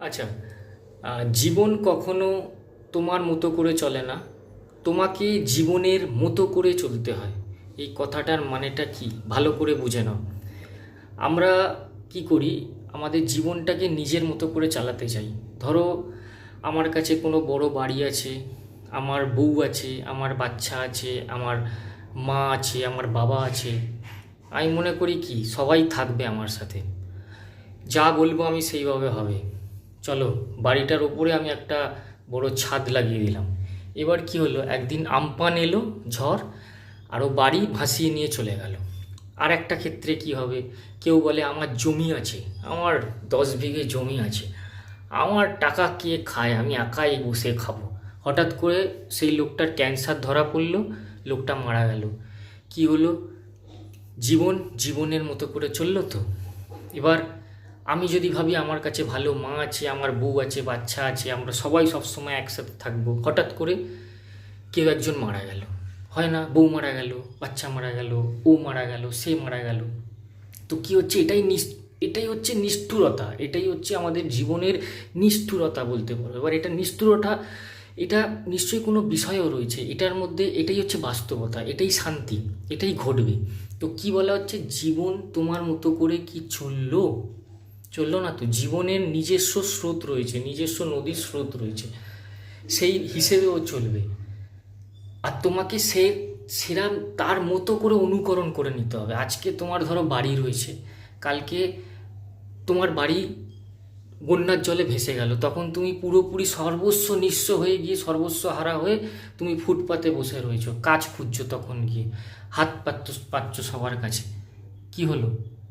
আচ্ছা জীবন কখনো তোমার মতো করে চলে না। তোমাকে জীবনের মতো করে চলতে হয়। এই কথাটার মানেটা কি? ভালো করে বুঝে নাও। আমরা কি করি? আমাদের জীবনটাকে নিজের মতো করে চালাতে চাই। ধরো, আমার কাছে কোনো বড় বাড়ি আছে, আমার বউ আছে, আমার বাচ্চা আছে, আমার মা আছে, আমার বাবা আছে। আমি মনে করি কি? সবাই থাকবে আমার সাথে। যা বলব আমি সেইভাবে হবে। চলো, বাড়িটার ওপরে আমি একটা বড় ছাদ লাগিয়ে দিলাম। এবার কি হলো, একদিন আমপান এলো, ঝড় আরও বাড়ি ভাসিয়ে নিয়ে চলে গেল। আর একটা ক্ষেত্রে কি হবে, কেউ বলে আমার জমি আছে, আমার দশ বিঘে জমি আছে, আমার টাকা কে খায়, আমি একাই বসে খাব। হঠাৎ করে সেই লোকটার ক্যান্সার ধরা পড়ল, লোকটা মারা গেল। কি হলো, জীবন জীবনের মতো করে চলল তো? এবার আমি যদি ভাবি আমার কাছে ভালো মা আছে, আমার বউ আছে, বাচ্চা আছে, আমরা সবাই সবসময় একসাথে থাকব। হঠাৎ করে কেউ একজন মারা গেল। হয় না, বউ মারা গেল, বাচ্চা মারা গেল, ও মারা গেল, সে মারা গেল। তো কি হচ্ছে? এটাই নিস, এটাই হচ্ছে নিষ্ঠুরতা। এটাই হচ্ছে আমাদের জীবনের নিষ্ঠুরতা বলতে পারো। এবার এটা নিষ্ঠুরতা, এটা নিশ্চয়ই কোনো বিষয়ও রয়েছে। এটার মধ্যে এটাই হচ্ছে বাস্তবতা, এটাই শান্তি, এটাই ঘটবে। তো কি বলা হচ্ছে? জীবন তোমার মতো করে কি চলল? চলল না তো। জীবনের নিজস্ব স্রোত রয়েছে, নিজস্ব নদীর স্রোত রয়েছে। সেই হিসেবেও চলবে। আর তোমাকে সে সেরা তার মতো করে অনুকরণ করে নিতে হবে। আজকে তোমার ধরো বাড়ি রয়েছে, কালকে তোমার বাড়ি বন্যার জলে ভেসে গেল। তখন তুমি পুরোপুরি সর্বস্ব নিঃস্ব হয়ে গিয়ে সর্বস্ব হারা হয়ে তুমি ফুটপাতে বসে রয়েছো, কাজ খুঁজছো তখন গিয়ে, হাত পাচ্ছ পাচ্ছ সবার কাছে। কি হলো?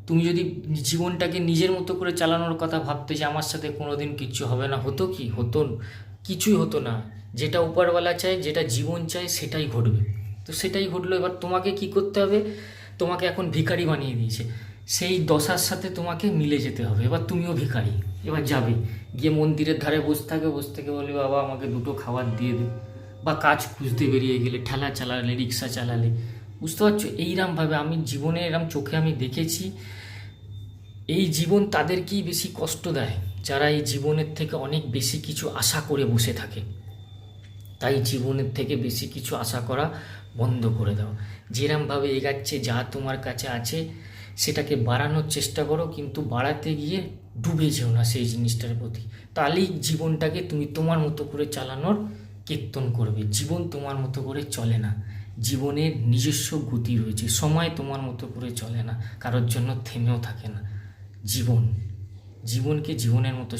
তুমি যদি জীবনটাকে নিজের মতো করে চালানোর কথা ভাবতে যে আমার সাথে কোনো দিন কিচ্ছু হবে না, হতো কি? হতো কিছুই হতো না। যেটা উপরওয়ালা চায়, যেটা জীবন চায়, সেটাই ঘটবে। তো সেটাই ঘটলো। এবার তোমাকে কি করতে হবে? তোমাকে এখন ভিখারি বানিয়ে দিয়েছে। সেই দশার সাথে তোমাকে মিলে যেতে হবে। এবার তুমিও ভিখারি। এবার যাবে। গিয়ে মন্দিরের ধারে বসে থাকে। বসে থেকে বলে, বাবা, আমাকে দুটো খাবার দিয়ে দে। বা কাজ খুঁজতে বেরিয়ে গেলে, ঠেলা চালালে, রিক্সা চালালে। বুঝতে পারছ? এইরমভাবে আমি জীবনে, এরম চোখে আমি দেখেছি। এই জীবন তাদেরকেই বেশি কষ্ট দেয়, যারা এই জীবনের থেকে অনেক বেশি কিছু আশা করে বসে থাকে। তাই জীবনের থেকে বেশি কিছু আশা করা বন্ধ করে দাও। যেরমভাবে এগাচ্ছে, যা তোমার কাছে আছে, সেটাকে বাড়ানোর চেষ্টা করো, কিন্তু বাড়াতে গিয়ে ডুবে যেও না সেই জিনিসটার প্রতি। তাহলেই জীবনটাকে তুমি তোমার মতো করে চালানোর কীর্তন করবে। জীবন তোমার মতো করে চলে না। জীবনের নিজস্ব গতি রয়েছে। সময় তোমার মতো করে চলে না, কারোর জন্য থেমেও থাকে না। জীবন, জীবনকে জীবনের মতো